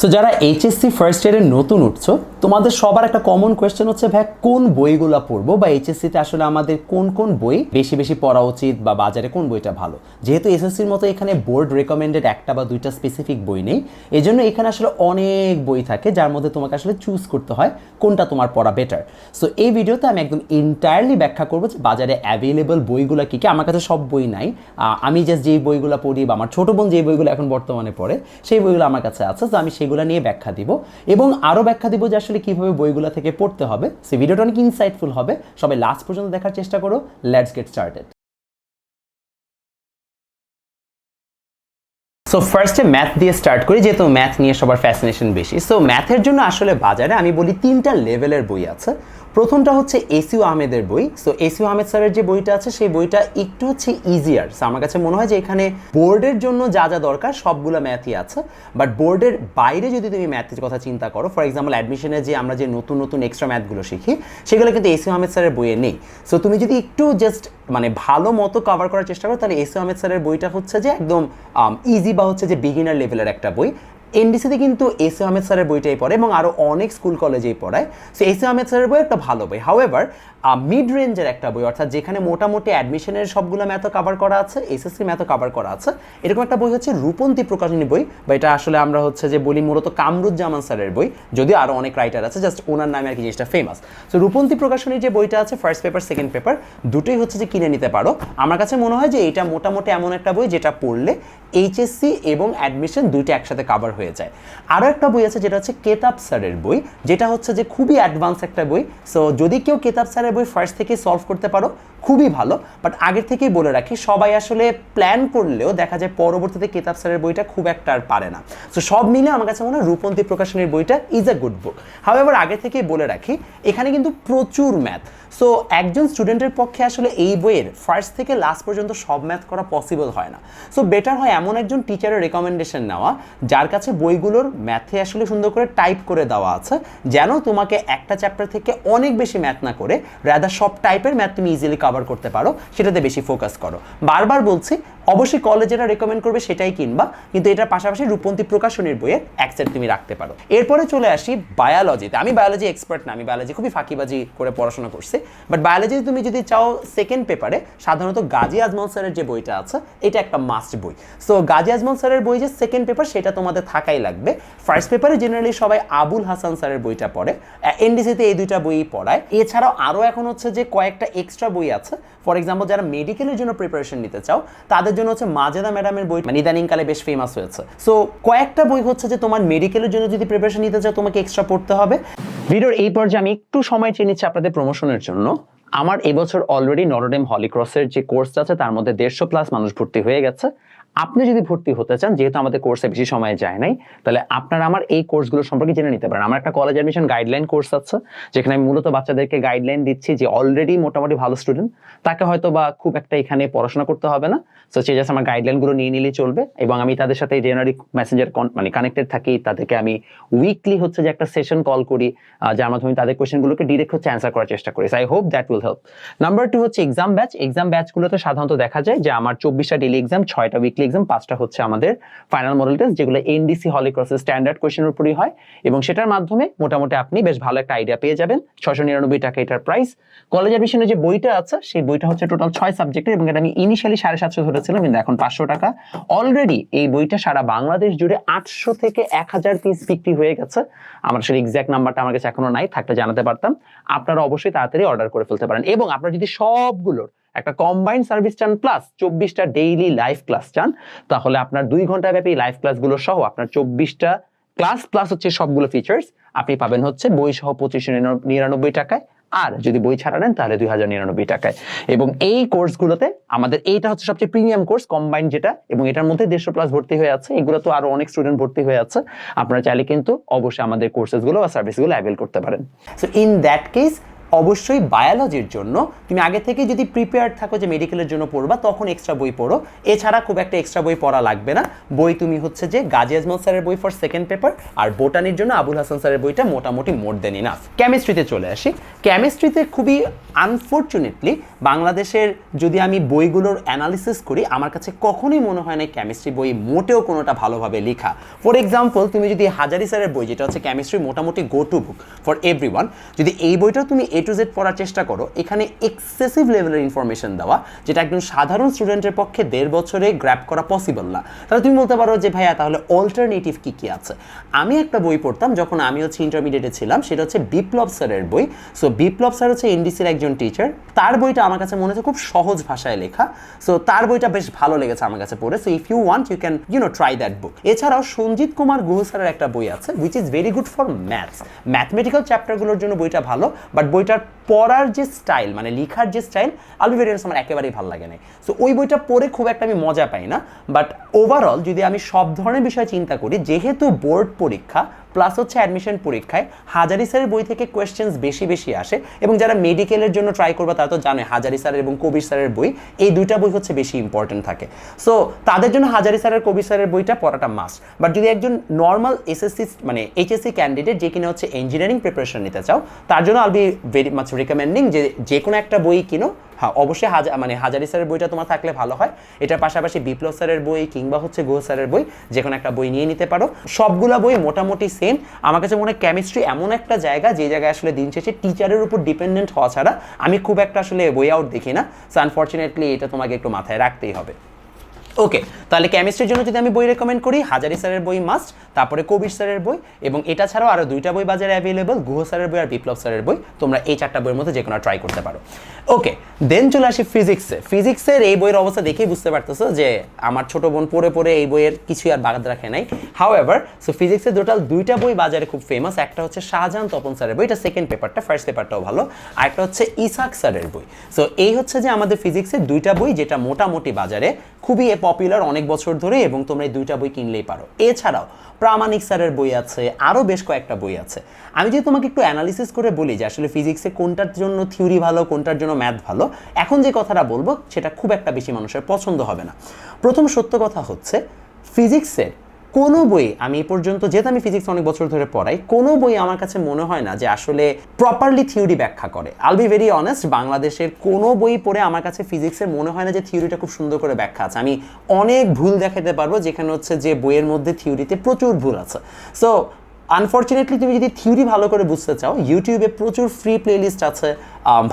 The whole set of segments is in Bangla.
সো যারা এইচএসসি ফার্স্ট ইয়ারে নতুন উঠছো, তোমাদের সবার একটা কমন কোয়েশ্চেন হচ্ছে, ভাই, কোন বইগুলো পড়ব? বা এইচএসসিতে আসলে আমাদের কোন কোন বই বেশি বেশি পড়া উচিত বা বাজারে কোন বইটা ভালো? যেহেতু এসএসসির মতো এখানে বোর্ড রেকমেন্ডেড একটা বা দুইটা স্পেসিফিক বই নেই, এজন্য এখানে আসলে অনেক বই থাকে যার মধ্যে তোমাকে আসলে চুজ করতে হয় কোনটা তোমার পড়া বেটার সো এই ভিডিওতে আমি একদম এন্টায়ারলি ব্যাখ্যা করব যে বাজারে অ্যাভেলেবল বইগুলো কী কী। আমার কাছে সব বই নাই। আমি জাস্ট যেই বইগুলো পড়ি বা আমার ছোটো বোন যেই বইগুলো এখন বর্তমানে পড়ে, সেই বইগুলো আমার কাছে আছে। তো আমি সেগুলো নিয়ে ব্যাখ্যা দিব। এবং আরও ব্যাখ্যা দিব যে আসলে কীভাবে বইগুলো থেকে পড়তে হবে। সে ভিডিওটা অনেক ইনসাইটফুল হবে। সবাই লাস্ট পর্যন্ত দেখার চেষ্টা করো। লেটস গেট স্টার্টেড সো ফার্স্টে ম্যাথ দিয়ে স্টার্ট করি, যেহেতু ম্যাথ নিয়ে সবার ফ্যাসিনেশন বেশি। সো ম্যাথের জন্য আসলে বাজারে আমি বলি তিনটা লেভেলের বই আছে। প্রথমটা হচ্ছে এসিউ আহমেদের বই। সো এসিউ আহমেদ স্যারের যে বইটা আছে, সেই বইটা একটু হচ্ছে ইজিয়ার সো আমার কাছে মনে হয় যে এখানে বোর্ডের জন্য যা যা দরকার, সবগুলো ম্যাথই আছে। বাট বোর্ডের বাইরে যদি তুমি ম্যাথের কথা চিন্তা করো ফর এক্সাম্পল অ্যাডমিশনে যে আমরা যে নতুন নতুন এক্সট্রা ম্যাথগুলো শিখি, সেগুলো কিন্তু এসিউ আহমেদ স্যারের বইয়ে নেই। সো তুমি যদি একটু জাস্ট মানে ভালো মতো কভার করার চেষ্টা করো, তাহলে এসিউ আহমেদ স্যারের বইটা হচ্ছে যে একদম ইজি বা হচ্ছে যে বিগিনার লেভেলের একটা বই। এনডিসিতে কিন্তু এস আহমেদ স্যারের বইটাই পড়ে এবং আরও অনেক স্কুল কলেজেই পড়ায়। সো এস আহমেদ স্যারের বই একটা ভালো বই। হাউএভার মিড রেঞ্জের একটা বই, অর্থাৎ যেখানে মোটামুটি অ্যাডমিশনের সবগুলো ম্যাথও কভার করা আছে এসএসসি ম্যাথও কভার করা আছে, এরকম একটা বই হচ্ছে রূপন্তী প্রকাশনী বই, বা এটা আসলে আমরা হচ্ছে যে বলি মূলত কামরুজ্জামান স্যারের বই, যদিও আরও অনেক রাইটার আছে জাস্ট ওনার নামে আর কি জিনিসটা ফেমাস সো রূপন্তী প্রকাশনীর যে বইটা আছে ফার্স্ট পেপার সেকেন্ড পেপার দুটোই হচ্ছে যে কিনে নিতে পারো। আমার কাছে মনে হয় যে এটা মোটামুটি এমন একটা বই যেটা পড়লে এইচএসসি এবং অ্যাডমিশন দুইটা একসাথে কাভার হয়ে যায়। আরও একটা বই আছে যেটা হচ্ছে কেতাব স্যারের বই, যেটা হচ্ছে যে খুবই অ্যাডভান্স একটা বই। সো যদি কেউ কেতাব স্যারের বই ফার্স্ট থেকে সলভ করতে পারো খুবই ভালো বাট আগের থেকেই বলে রাখি, সবাই আসলে প্ল্যান করলেও দেখা যায় পরবর্তীতে কেতাব স্যারের বইটা খুব একটা আর পারে না। সো সব মিলে আমার কাছে মনে হয় রূপন্তী প্রকাশনের বইটা is a good book however আগে থেকেই বলে রাখি, এখানে কিন্তু প্রচুর ম্যাথ সো একজন স্টুডেন্টের পক্ষে আসলে এই বইয়ের ফার্স্ট থেকে লাস্ট পর্যন্ত সব ম্যাথ করা পসিবল হয় না। সো বেটার হয় এমন একজন টিচারের রেকমেন্ডেশন নেওয়া, যার কাছে বইগুলোর ম্যাথে আসলে সুন্দর করে টাইপ করে দেওয়া আছে, যেন তোমাকে একটা চ্যাপ্টার থেকে অনেক বেশি ম্যাথ না করে রাদার সব টাইপের ম্যাথ তুমি ইজিলি কভার করতে পারো সেটাতে বেশি ফোকাস করো। বারবার বলছি অবশ্যই কলেজ যেটা রেকমেন্ড করবে সেটাই কিনবা, কিন্তু এটার পাশাপাশি রূপন্তী প্রকাশনীর বইয়ের অ্যাকসেপ্ট তুমি রাখতে পারো। এরপরে চলে আসি বায়োলজিতে আমি বায়োলজি এক্সপার্ট না, আমি বায়োলজি খুবই ফাঁকিবাজি করে পড়াশোনা করছি। বাট বায়োলজি তুমি যদি চাও সেকেন্ড পেপারে সাধারণত গাজী আজমল স্যারের যে বইটা আছে, এটা একটা মাস্ট বই। সো গাজী আজমল স্যারের বই যে সেকেন্ড পেপার সেটা তোমাদের থাকাই লাগবে। ফার্স্ট পেপারে জেনারেলি সবাই আবুল হাসান স্যারের বইটা পড়ে। এনডিসিতে এই দুইটা বই পড়ায়। এছাড়াও আরও এখন হচ্ছে যে কয়েকটা এক্সট্রা বই আছে। ফর এক্সাম্পল যারা মেডিকেলের জন্য প্রিপারেশন নিতে চাও, তাদের জন্য হচ্ছে মাজেদা ম্যাডামের বই মানে ইদানিংকালে বেশ ফেমাস হয়েছে। সো কয়েকটা বই হচ্ছে যে তোমার মেডিকেলের জন্য যদি প্রিপারেশন নিতে চাও, তোমাকে এক্সট্রা পড়তে হবে। ভিডিওর এই পর্যায়ে আমি একটু সময় চেয়ে নিচ্ছি আপনাদের প্রমোশনের জন্য। আমার এবছর অলরেডি নরডেম হলিক্রসের যে কোর্সটা আছে, তার মধ্যে দেড়শো প্লাস মানুষ ভর্তি হয়ে গেছে। আপনি যদি ভর্তি হতে চান, যেহেতু আমাদের কোর্সে বেশি সময় যায় নাই, তাহলে আপনারা আমার এই কোর্সগুলো সম্পর্কে জেনে নিতে পারেন। আমার একটা কলেজ অ্যাডমিশন গাইডলাইন কোর্স আছে, যেখানে আমি মূলত বাচ্চাদেরকে গাইডলাইন দিচ্ছি যে অলরেডি মোটামুটি ভালো স্টুডেন্ট তাকে হয়তো বা খুব একটা এখানে পড়াশোনা করতে হবে না। সো সে জাস্ট আমার গাইডলাইনগুলো নিয়ে নিলেই চলবে এবং আমি তাদের সাথে জেনারি মেসেঞ্জার মানে কানেক্টেড থাকি, তাদেরকে আমি উইকলি হচ্ছে যে একটা সেশন কল করি যার মাধ্যমে তাদের কোয়েশ্চেনগুলোকে ডিরেক্ট হচ্ছে অ্যান্সার করার চেষ্টা করি। I hope that will help number two হচ্ছে এক্সাম ব্যাচ এক্সাম ব্যাচগুলোতে সাধারণত দেখা যায় যে আমার চব্বিশটা ডেলি এক্সাম ছয়টা উইকলি এক্সাম, পাঁচটা হচ্ছে আমাদের ফাইনাল মডেল টেস্ট যেগুলো এনডিসি হলিক্রসের স্ট্যান্ডার্ড কোয়েশ্চেনের উপরই হয়। এবং সেটার মাধ্যমে মোটামুটি আপনি বেশ ভালো একটা আইডিয়া পেয়ে যাবেন। ছশো নিরানব্বই টাকা এটার প্রাইস কলেজ অ্যাডমিশনের যে বইটা আছে, সেই বইটা হচ্ছে টোটাল ছয় সাবজেক্টের এবং এটা আমি ইনিশিয়ালি সাড়ে সাতশো ধরেছিলাম, কিন্তু এখন পাঁচশো টাকা। অলরেডি এই বইটা সারা বাংলাদেশ জুড়ে আটশো থেকে এক হাজার পিস বিক্রি হয়ে গেছে। আমার আসলে এক্সাক্ট নাম্বারটা আমার কাছে এখনও নাই, থাকলে জানাতে পারতাম। আপনারা অবশ্যই তাড়াতাড়ি অর্ডার করে ফেলতে পারেন। এবং আপনারা যদি সবগুলোর একটা কম্বাইন্ড সার্ভিস চান প্লাস চব্বিশটা ডেইলি লাইভ ক্লাস চান, তাহলে আপনার দুই ঘণ্টা ব্যাপী লাইভ ক্লাসগুলো সহ আপনার চব্বিশটা ক্লাস প্লাস হচ্ছে সবগুলো ফিচার্স আপনি পাবেন হচ্ছে বই সহ পঁচিশশো নিরানব্বই টাকায়, আর যদি বই ছাড়া নেন তাহলে দুই হাজার নিরানব্বই টাকায়। এবং এই কোর্সগুলোতে আমাদের এইটা হচ্ছে সবচেয়ে প্রিমিয়াম কোর্স কম্বাইন্ড যেটা, এবং এটার মধ্যে দেড়শো প্লাস ভর্তি হয়ে আছে, এগুলো তো আরও অনেক স্টুডেন্ট ভর্তি হয়ে আছে, আপনারা চাইলে কিন্তু অবশ্যই আমাদের কোর্সেসগুলো বা সার্ভিসগুলো অ্যাভেল করতে পারেন। সো ইন দ্যাট কেস অবশ্যই বায়োলজির জন্য, তুমি আগে থেকে যদি প্রিপেয়ার থাকো যে মেডিকেলের জন্য পড়বা, তখন এক্সট্রা বই পড়ো। এছাড়া খুব একটা এক্সট্রা বই পড়া লাগবে না। বই তুমি হচ্ছে যে গাজী আজমল স্যারের বই ফর সেকেন্ড পেপার আর বোটানির জন্য আবুল হাসান স্যারের বইটা মোটামুটি মোর দেন ইনাফ কেমিস্ট্রিতে চলে আসি। কেমিস্ট্রিতে খুবই আনফর্চুনেটলি বাংলাদেশের যদি আমি বইগুলোর অ্যানালিসিস করি, আমার কাছে কখনোই মনে হয় না কেমিস্ট্রি বই মোটেও কোনোটা ভালোভাবে লেখা। ফর এক্সাম্পল তুমি যদি হাজারি স্যারের বই, যেটা হচ্ছে কেমিস্ট্রি মোটামুটি go to book for every যদি এই বইটা তুমি এ টু জেড পড়ার চেষ্টা করো, এখানে এক্সেসিভ লেভেলের ইনফরমেশন দেওয়া, যেটা একজন সাধারণ স্টুডেন্টের পক্ষে দেড় বছরে গ্র্যাপ করা পসিবল না। তাহলে তুমি বলতে পারো যে, ভাইয়া, তাহলে অল্টারনেটিভ কী কী আছে? আমি একটা বই পড়তাম যখন আমি হচ্ছে ইন্টারমিডিয়েটে ছিলাম, সেটা হচ্ছে বিপ্লব স্যারের বই। সো বিপ্লব স্যার হচ্ছে এনডিসির একজন টিচার তার বইটা আমার কাছে মনে হচ্ছে খুব সহজ ভাষায় লেখা। সো তার বইটা বেশ ভালো লেগেছে আমার কাছে পড়ে। So if you want you can you know try that book এছাড়াও সঞ্জিত কুমার গুহ স্যারের একটা বই আছে which is very good for maths mathematical চ্যাপ্টারগুলোর জন্য বইটা ভালো বাট বইটার পড়ার যে স্টাইল মানে লেখার যে স্টাইল আলভিভেরিয়ান্স আমার একেবারেই ভালো লাগে না সো ওই বইটা পড়ে খুব একটা আমি মজা পাই না বাট ওভারঅল যদি আমি সব ধরনের বিষয় চিন্তা করি, যেহেতু বোর্ড পরীক্ষা প্লাস হচ্ছে অ্যাডমিশন পরীক্ষায়, হাজারি স্যারের বই থেকে কোয়েশ্চেন্স বেশি বেশি আসে, এবং যারা মেডিকেলের জন্য ট্রাই করবে, তারা তো জানে হাজারি স্যারের এবং কবির স্যারের বই, এই দুইটা বই হচ্ছে বেশি ইম্পর্টেন্ট থাকে। সো তাদের জন্য হাজারি স্যারের কবির স্যারের বইটা পড়াটা মাস্ট বাট যদি একজন নর্মাল এসএসসি মানে এইচএসসি ক্যান্ডিডেট যে কিনা হচ্ছে ইঞ্জিনিয়ারিং প্রিপারেশন নিতে চাও, তার জন্য I'll be very much recommending যে যে কোনো একটা বই কিনো। হ্যাঁ অবশ্যই হাজার মানে হাজারি স্যারের বইটা তোমার থাকলে ভালো হয়। এটার পাশাপাশি বিপ্লব স্যারের বই কিংবা হচ্ছে গুহ স্যারের বই যে কোনো একটা বই নিয়ে নিতে পারো। সবগুলা বই মোটামুটি সেম আমার কাছে মনে হয় কেমিস্ট্রি এমন একটা জায়গা, যে জায়গায় আসলে দিন শেষে টিচারের উপর ডিপেন্ডেন্ট হওয়া ছাড়া আমি খুব একটা আসলে বই আউট দেখি না। সো আনফর্চুনেটলি এটা তোমাকে একটু মাথায় রাখতেই হবে। ওকে তাহলে কেমিস্ট্রির জন্য যদি আমি বই রেকমেন্ড করি, হাজারি স্যারের বই মাস্ট তারপরে কবির স্যারের বই, এবং এটা ছাড়াও আরও দুইটা বই বাজারে অ্যাভেলেবল গুহ স্যারের বই আর বিপ্লব স্যারের বই, তোমরা এই চারটা বইয়ের মধ্যে যে কোনো ট্রাই করতে পারো। ওকে দেন চলে আসি ফিজিক্সে ফিজিক্সের এই বইয়ের অবস্থা দেখেই বুঝতে পারতেছো যে আমার ছোট বোন পড়ে পড়ে এই বইয়ের কিছুই আর বাগাদ রাখে নাই। হাউ এভার সো ফিজিক্সের টোটাল দুইটা বই বাজারে খুব ফেমাস একটা হচ্ছে শাহজাহান তপন স্যারের বই, এটা সেকেন্ড পেপারটা ফার্স্ট পেপারটাও ভালো, আর একটা হচ্ছে ইসাক স্যারের বই। সো এই হচ্ছে যে আমাদের ফিজিক্সের দুইটা বই, যেটা মোটামুটি বাজারে খুবই পপুলার অনেক বছর ধরে এবং তোমরা এই দুইটা বই কিনলেই পারো। এছাড়াও, প্রামাণিক স্যারের বই আছে আরও বেশ কয়েকটা বই আছে। আমি যদি তোমাকে একটু অ্যানালিসিস করে বলি যে আসলে ফিজিক্সে কোনটার জন্য থিওরি ভালো, কোনটার জন্য ম্যাথ ভালো, এখন যে কথাটা বলব সেটা খুব একটা বেশি মানুষের পছন্দ হবে না। প্রথম সত্য কথা হচ্ছে ফিজিক্সের কোনো বই আমি এই পর্যন্ত, যেহেতু আমি ফিজিক্স অনেক বছর ধরে পড়াই, কোনো বই আমার কাছে মনে হয় না যে আসলে প্রপারলি থিওরি ব্যাখ্যা করে। আল বি ভেরি অনেস্ট বাংলাদেশের কোনো বই পড়ে আমার কাছে ফিজিক্সের মনে হয় না যে থিওরিটা খুব সুন্দর করে ব্যাখ্যা আছে। আমি অনেক ভুল দেখাতে পারব, যেখানে হচ্ছে যে বইয়ের মধ্যে থিওরিতে প্রচুর ভুল আছে। সো আনফর্চুনেটলি তুমি যদি থিওরি ভালো করে বুঝতে চাও ইউটিউবে প্রচুর ফ্রি প্লেলিস্ট আছে।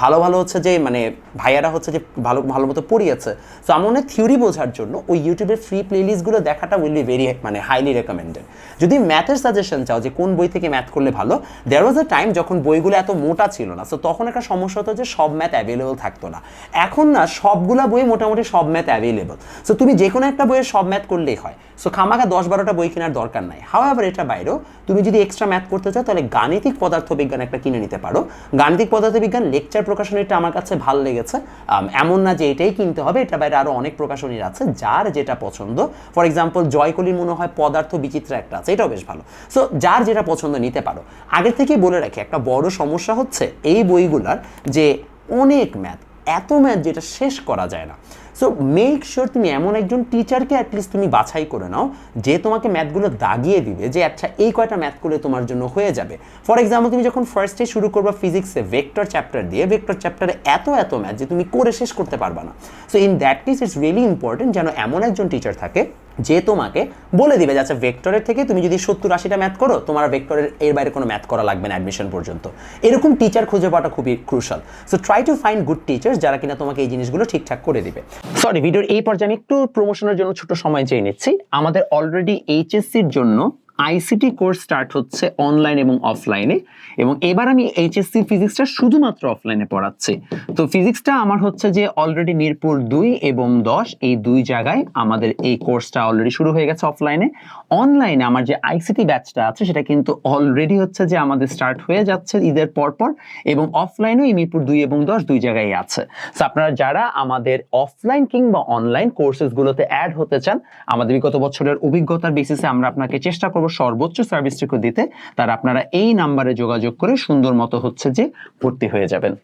ভালো ভালো হচ্ছে যে মানে ভাইয়ারা হচ্ছে যে ভালো ভালো মতো পড়িয়েছে। সো আমার মনে থিওরি বোঝার জন্য ওই ইউটিউবের ফ্রি প্লেলিস্টগুলো দেখাটা উইল বি ভেরি মানে হাইলি রেকমেন্ডেড যদি ম্যাথের সাজেশন চাও যে কোন বই থেকে ম্যাথ করলে ভালো দেয়ার ওয়াজ আ টাইম যখন বইগুলো এত মোটা ছিল না। সো তখন একটা সমস্যা হতো যে সব ম্যাথ অ্যাভেলেবল থাকতো না। এখন না সবগুলা বই মোটামুটি সব ম্যাথ অ্যাভেলেবল সো তুমি যে কোনো একটা বইয়ের সব ম্যাথ করলেই হয়। সো খামাখা দশ বারোটা বই কেনার দরকার নাই। হাও এভার এটা বাইরেও তুমি যদি এক্সট্রা ম্যাথ করতে চাও, তাহলে গাণিতিক পদার্থবিজ্ঞান একটা কিনে নিতে পারো। গাণিতিক পদার্থবিজ্ঞান লেকচার প্রকাশনীটা আমার কাছে ভালো লেগেছে। এমন না যে এটাই কিনতে হবে, এটা বাইরে আরও অনেক প্রকাশনীর আছে, যার যেটা পছন্দ। ফর এক্সাম্পল জয়কলির মনে হয় পদার্থ বিচিত্র একটা আছে, এটাও বেশ ভালো। সো যার যেটা পছন্দ নিতে পারো। আগে থেকেই বলে রাখি, একটা বড় সমস্যা হচ্ছে এই বইগুলার যে অনেক ম্যাথ এত ম্যাথ যেটা শেষ করা যায় না। সো মেক শিওর তুমি এমন একজন টিচারকে অ্যাটলিস্ট তুমি বাছাই করে নাও যে তোমাকে ম্যাথগুলো দাগিয়ে দিবে যে আচ্ছা এই কয়টা ম্যাথ করলে তোমার জন্য হয়ে যাবে? ফর এক্সাম্পল তুমি যখন ফার্স্টে শুরু করবা ফিজিক্সে ভেক্টর চ্যাপ্টার দিয়ে ভেক্টর চ্যাপ্টারে এত এত ম্যাথ যে তুমি করে শেষ করতে পারবা না। So in that case it's really important যেন এমন একজন টিচার থাকে যে তোমাকে বলে দিবে যে আচ্ছা ভেক্টরের থেকে তুমি যদি সত্তর, আশিটা ম্যাথ করো, তোমার ভেক্টরের এর বাইরে কোনো ম্যাথ করা লাগবে না অ্যাডমিশন পর্যন্ত। এরকম টিচার খুঁজে পাওয়াটা খুবই crucial so try to find good teachers যারা কিনা তোমাকে এই জিনিসগুলো ঠিকঠাক করে দিবে। সরি ভিডিওর এই পর্যায়ে আমি একটু প্রমোশনের জন্য ছোট সময় চেয়ে নিচ্ছি। আমাদের অলরেডি এইচএসসির জন্য আইসিটি কোর্স স্টার্ট হচ্ছে অনলাইন এবং অফলাইনে এবং এবার আমি এইচএসসি ফিজিক্সটা শুধুমাত্র অফলাইনে পড়াচ্ছি। তো ফিজিক্সটা আমার হচ্ছে যে অলরেডি মিরপুর দুই এবং দশ, এই দুই জায়গায় আমাদের এই কোর্সটা অলরেডি শুরু হয়ে গেছে অফলাইনে অনলাইনে আমার যে আইসিটি ব্যাচটা আছে, সেটা কিন্তু অলরেডি হচ্ছে যে আমাদের স্টার্ট হয়ে যাচ্ছে ঈদের পরপর এবং অফলাইনেও এই মিরপুর দুই এবং দশ দুই জায়গায় আছে। তো আপনারা যারা আমাদের অফলাইন কিংবা অনলাইন কোর্সেসগুলোতে অ্যাড হতে চান, আমাদের বিগত বছরের অভিজ্ঞতার বেসিসে আমরা আপনাকে চেষ্টা করব সর্বোচ্চ সার্ভিসটুকু দিতে। তার আপনারা এই নাম্বারে যোগাযোগ করে সুন্দর মতো হচ্ছে যে ভর্তি হয়ে যাবেন।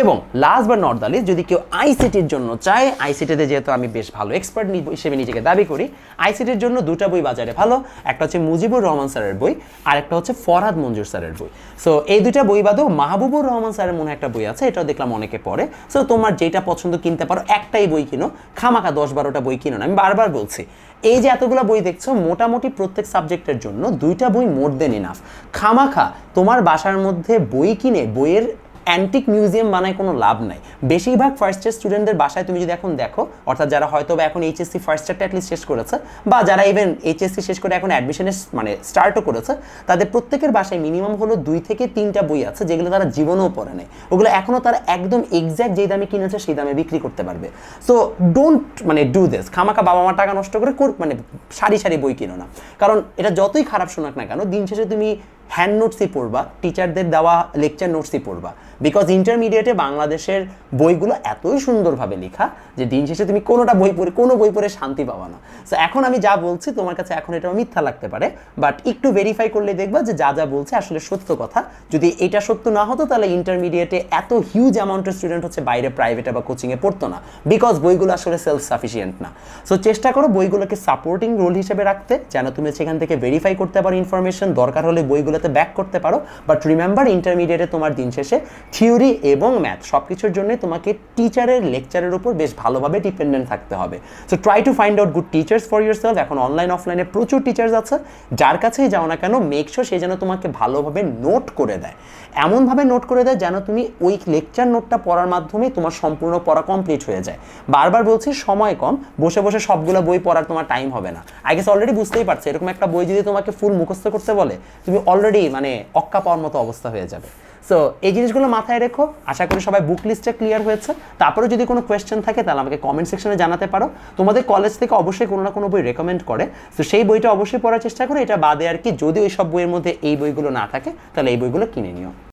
এবং লাস্ট বা নট দালি যদি কেউ আইসিটির জন্য চায় আইসিটিতে যেহেতু আমি বেশ ভালো এক্সপার্ট হিসেবে নিজেকে দাবি করি আইসিটির জন্য দুটা বই বাজারে ভালো, একটা হচ্ছে মুজিবুর রহমান স্যারের বই, আর একটা হচ্ছে ফরহাদ মঞ্জুর স্যারের বই। সো এই দুইটা বই বাদেও মাহবুবুর রহমান স্যারের মনে একটা বই আছে, এটাও দেখলাম অনেকে পড়ে। সো তোমার যেটা পছন্দ কিনতে পারো, একটাই বই কিনো। খামাকা দশ বারোটা বই কিনো না, আমি বারবার বলছি। এই যে এতগুলো বই দেখছ, মোটামুটি প্রত্যেক সাবজেক্টের জন্য দুইটা বই মোর দেন ইনাফ খামাখা, তোমার বাসার মধ্যে বই কিনে, বইয়ের অ্যান্টিক মিউজিয়াম বানায় কোনো লাভ নাই। বেশিরভাগ ফার্স্ট ইয়ার স্টুডেন্টদের বাসায় তুমি যদি এখন দেখো, অর্থাৎ যারা হয়তো বা এখন এইচএসসি ফার্স্ট ইয়ারটা অ্যাটলিস্ট শেষ করেছে, বা যারা ইভেন এইচএসসি শেষ করে এখন অ্যাডমিশনের মানে স্টার্টও করেছে, তাদের প্রত্যেকের বাসায় মিনিমাম হলো দুই থেকে তিনটা বই আছে, যেগুলো তারা জীবনেও পড়ে নেয় ওগুলো এখনও তারা একদম এক্স্যাক্ট যেই দামে কিনেছে, সেই দামে বিক্রি করতে পারবে। সো ডোন্ট মানে ডু দিস খামাকা বাবা মা টাকা নষ্ট কোর- মানে সারি সারি বই কিনো না। কারণ এটা যতই খারাপ শোনাক না কেন, দিন শেষে তুমি হ্যান্ড নোটসই পড়বা টিচারদের দেওয়া লেকচার নোটসই পড়বা। বিকজ ইন্টারমিডিয়েটে বাংলাদেশের বইগুলো এতই সুন্দরভাবে লেখা যে দিন শেষে তুমি কোনোটা বই পড়ে, কোনো বই পড়ে শান্তি পাবা না। সো এখন আমি যা বলছি, তোমার কাছে এখন এটা মিথ্যা লাগতে পারে। বাট একটু ভেরিফাই করলে দেখবা যে যা যা বলছে আসলে সত্য কথা। যদি এটা সত্য না হতো, তাহলে ইন্টারমিডিয়েটে এত হিউজ অ্যামাউন্টের স্টুডেন্ট হচ্ছে বাইরে প্রাইভেটে বা কোচিংয়ে পড়তো না। বিকজ বইগুলো আসলে সেলফ সাফিসিয়েন্ট না। সো চেষ্টা করো বইগুলোকে সাপোর্টিং রোল হিসেবে রাখতে। যেন তুমি সেখান থেকে ভেরিফাই করতে পারো ইনফরমেশন দরকার হলে বইগুলোতে ব্যাক করতে পারো বাট রিমেম্বার ইন্টারমিডিয়েটে তোমার দিন শেষে থিওরি এবং ম্যাথ সব কিছুর জন্যই তোমাকে টিচারের লেকচারের উপর বেশ ভালোভাবে ডিপেন্ডেন্ট থাকতে হবে। So try to find out good teachers for yourself এখন অনলাইন অফলাইনে প্রচুর টিচার্স আছে, যার কাছেই যাও না কেন মেক শিওর সে যেন তোমাকে ভালোভাবে নোট করে দেয়। এমনভাবে নোট করে দেয় যেন তুমি ওই লেকচার নোটটা পড়ার মাধ্যমে তোমার সম্পূর্ণ পড়া কমপ্লিট হয়ে যায়। বারবার বলছি, সময় কম, বসে বসে সবগুলো বই পড়ার তোমার টাইম হবে না। আই গেস অলরেডি বুঝতেই পারছ, এরকম একটা বই যদি তোমাকে ফুল মুখস্থ করতে বলে, তুমি অলরেডি মানে অক্কা পাওয়ার মতো অবস্থা হয়ে যাবে। সো এই জিনিসগুলো মাথায় রেখো। আশা করি সবাই বুক লিস্টটা ক্লিয়ার হয়েছে। তারপরে যদি কোনো কোয়েশ্চেন থাকে, তাহলে আমাকে কমেন্ট সেকশনে জানাতে পারো। তোমাদের কলেজ থেকে অবশ্যই কোনো না কোনো বই রেকমেন্ড করে। তো সেই বইটা অবশ্যই পড়ার চেষ্টা করো। এটা বাদে আর কি, যদি ওই সব বইয়ের মধ্যে এই বইগুলো না থাকে, তাহলে এই বইগুলো কিনে নিও।